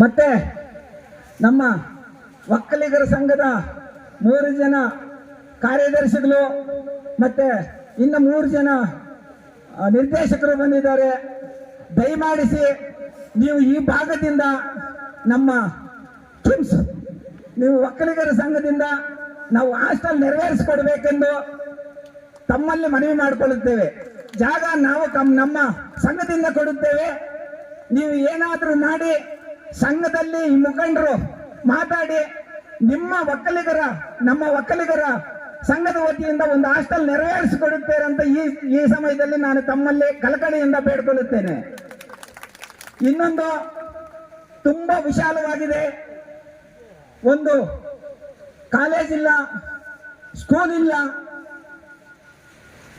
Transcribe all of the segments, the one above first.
ಮತ್ತೆ ನಮ್ಮ ಒಕ್ಕಲಿಗರ ಸಂಘದ ಮೂರು ಜನ ಕಾರ್ಯದರ್ಶಿಗಳು ಮತ್ತೆ ಇನ್ನು ಮೂರು ಜನ ನಿರ್ದೇಶಕರು ಬಂದಿದ್ದಾರೆ. ದಯಮಾಡಿಸಿ ನೀವು ಈ ಭಾಗದಿಂದ ನಮ್ಮ ಕಿಮ್ಸ್ ನೀವು ಒಕ್ಕಲಿಗರ ಸಂಘದಿಂದ ನಾವು ಹಾಸ್ಟೆಲ್ ನೆರವೇರಿಸಿಕೊಡ್ಬೇಕೆಂದು ತಮ್ಮಲ್ಲಿ ಮನವಿ ಮಾಡಿಕೊಳ್ಳುತ್ತೇವೆ. ಜಾಗ ನಾವು ನಮ್ಮ ಸಂಘದಿಂದ ಕೊಡುತ್ತೇವೆ. ನೀವು ಏನಾದರೂ ಮಾಡಿ ಸಂಘದಲ್ಲಿ ಮುಖಂಡರು ಮಾತಾಡಿ ನಿಮ್ಮ ಒಕ್ಕಲಿಗರ, ನಮ್ಮ ಒಕ್ಕಲಿಗರ ಸಂಘದ ವತಿಯಿಂದ ಒಂದು ಹಾಸ್ಟೆಲ್ ನೆರವೇರಿಸಿಕೊಡುತ್ತೇವೆ ಅಂತ ಈ ಈ ಸಮಯದಲ್ಲಿ ನಾನು ತಮ್ಮಲ್ಲಿ ಕಳಕಳಿಯಿಂದ ಬೇಡ್ಕೊಳ್ಳುತ್ತೇನೆ. ಇನ್ನೊಂದು ತುಂಬಾ ವಿಶಾಲವಾಗಿದೆ. ಒಂದು ಕಾಲೇಜ್ ಇಲ್ಲ ಸ್ಕೂಲ್ ಇಲ್ಲ.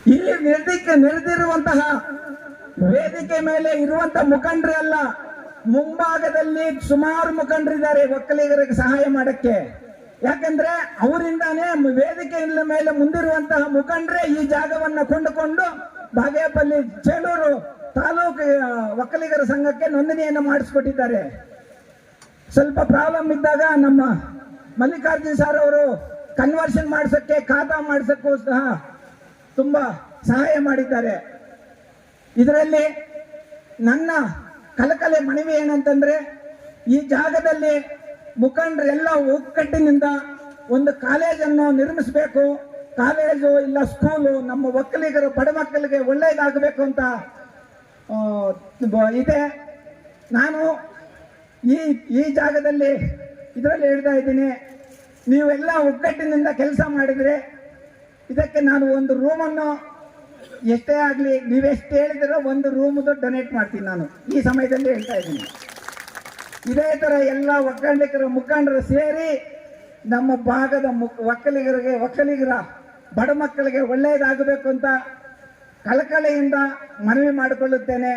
ಇಲ್ಲಿ ನಿರ್ದಿಕ್ಕೆ ನೆರೆದಿರುವಂತಹ ವೇದಿಕೆ ಮೇಲೆ ಇರುವಂತಹ ಮುಖಂಡರೆಲ್ಲ ಮುಂಭಾಗದಲ್ಲಿ ಸುಮಾರು ಮುಖಂಡರಿದ್ದಾರೆ ಒಕ್ಕಲಿಗರಿಗೆ ಸಹಾಯ ಮಾಡಕ್ಕೆ. ಯಾಕಂದ್ರೆ ಅವರಿಂದಾನೇ ವೇದಿಕೆ ಮೇಲೆ ಮುಂದಿರುವಂತಹ ಮುಖಂಡರೇ ಈ ಜಾಗವನ್ನ ಕೊಂಡುಕೊಂಡು ಬಾಗೇಪಲ್ಲಿ ಚೇಳೂರು ತಾಲೂಕು ಒಕ್ಕಲಿಗರ ಸಂಘಕ್ಕೆ ನೋಂದಣಿಯನ್ನು ಮಾಡಿಸ್ಕೊಟ್ಟಿದ್ದಾರೆ. ಸ್ವಲ್ಪ ಪ್ರಾಬ್ಲಮ್ ಇದ್ದಾಗ ನಮ್ಮ ಮಲ್ಲಿಕಾರ್ಜುನ್ ಸರ್ ಅವರು ಕನ್ವರ್ಷನ್ ಮಾಡಿಸಕ್ಕೆ, ಖಾತಾ ಮಾಡಿಸಕ್ಕೂ ಸಹ ತುಂಬಾ ಸಹಾಯ ಮಾಡಿದ್ದಾರೆ. ಇದರಲ್ಲಿ ನನ್ನ ಕಲಕಲೆ ಮನವಿ ಏನಂತಂದ್ರೆ ಈ ಜಾಗದಲ್ಲಿ ಮುಖಂಡರೆಲ್ಲ ಒಗ್ಗಟ್ಟಿನಿಂದ ಒಂದು ಕಾಲೇಜನ್ನು ನಿರ್ಮಿಸಬೇಕು. ಕಾಲೇಜು ಇಲ್ಲ ಸ್ಕೂಲು ನಮ್ಮ ಒಕ್ಕಲಿಗರು ಬಡ ಮಕ್ಕಳಿಗೆ ಒಳ್ಳೆಯದಾಗಬೇಕು ಅಂತ ಇದೆ. ನಾನು ಈ ಈ ಜಾಗದಲ್ಲಿ ಇದರಲ್ಲಿ ಹೇಳ್ತಾ ಇದ್ದೀನಿ, ನೀವೆಲ್ಲ ಒಗ್ಗಟ್ಟಿನಿಂದ ಕೆಲಸ ಮಾಡಿದರೆ ಇದಕ್ಕೆ ನಾನು ಒಂದು ರೂಮನ್ನು ಎಷ್ಟೇ ಆಗಲಿ ನೀವೆಷ್ಟು ಹೇಳಿದ್ರೆ ಒಂದು ರೂಮ್ದು ಡೊನೇಟ್ ಮಾಡ್ತೀನಿ ನಾನು. ಈ ಸಮಯದಲ್ಲಿ ಹೇಳ್ತಾ ಇದ್ದೀನಿ. ಇದೇ ಥರ ಎಲ್ಲ ಒಕ್ಕಲಿಗರ, ಮುಖಂಡರು ಸೇರಿ ನಮ್ಮ ಭಾಗದ ಮುಕ್ ಒಕ್ಕಲಿಗರಿಗೆ, ಒಕ್ಕಲಿಗರ ಬಡ ಮಕ್ಕಳಿಗೆ ಒಳ್ಳೆಯದಾಗಬೇಕು ಅಂತ ಕಳಕಳಿಯಿಂದ ಮನವಿ ಮಾಡಿಕೊಳ್ಳುತ್ತೇನೆ.